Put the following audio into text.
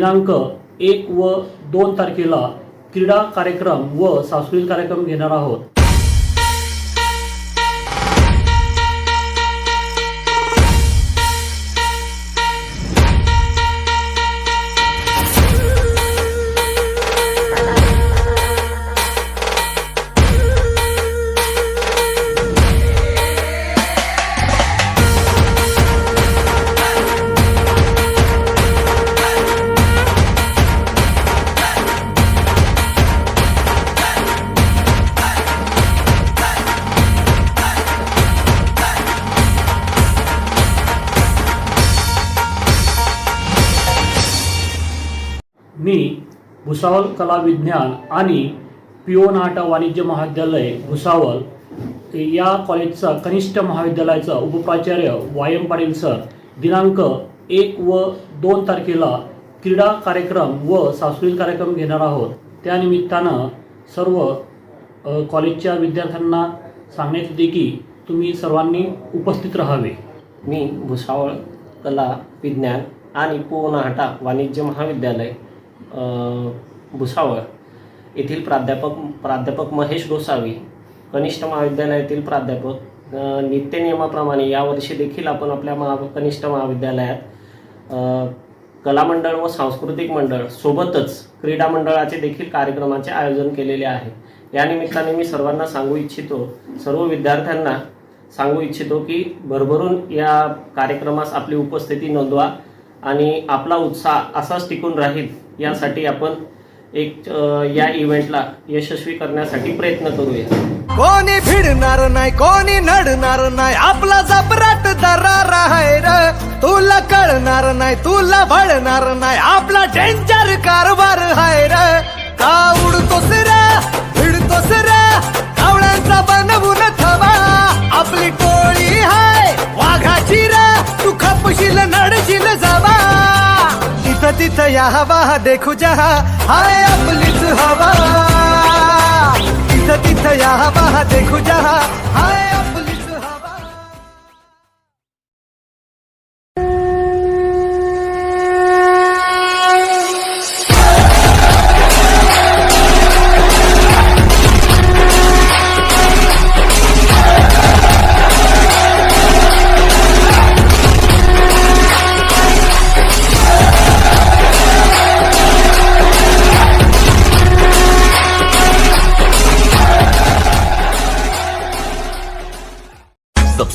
दिनांक एक व दोन तारखेला क्रीडा कार्यक्रम व सांस्कृतिक कार्यक्रम घेणार आहोत. मी भुसावळ कला विज्ञान आणि पिओ नाटा वाणिज्य महाविद्यालय भुसावळ या कॉलेजचा कनिष्ठ महाविद्यालयाचा उपप्राचार्य वाय एम पाटील सर. दिनांक एक व दोन तारखेला क्रीडा कार्यक्रम व सांस्कृतिक कार्यक्रम घेणार आहोत. त्यानिमित्तानं सर्व कॉलेजच्या विद्यार्थ्यांना सांगण्यात येते की तुम्ही सर्वांनी उपस्थित राहावे. मी भुसावळ कला विज्ञान आणि पोनाहाटा वाणिज्य महाविद्यालय भुसावळ. येथील प्राध्यापक प्राध्यापक महेश गोसावी कनिष्ठ महाविद्यालयातील प्राध्यापक नित्यनियमाप्रमाणे यावर्षी देखील आपण आपल्या महा कनिष्ठ महाविद्यालयात कलामंडळ व सांस्कृतिक मंडळ सोबतच क्रीडा मंडळाचे देखील कार्यक्रमाचे आयोजन केलेले आहे. या निमित्ताने मी सर्वांना सांगू इच्छितो सर्व विद्यार्थ्यांना सांगू इच्छितो की भरभरून या कार्यक्रमास आपली उपस्थिती नोंदवा आणि आपला उत्साह असाच टिकून राहील. यासाठी आपण एक या इव्हेंटला यशस्वी करण्यासाठी प्रयत्न करूया. कोणी भिडणार नाही कोणी नडणार नाही आपला जबराट दरार आहे र. तुला कळणार नाही तुला भळणार नाही आपला डेंजर कारभार आहे र. का उडतोस तिथं या हवा देखू जहा। हाय आपलीच हवा। तिथं तिथं या हवा देखू जहा। हाय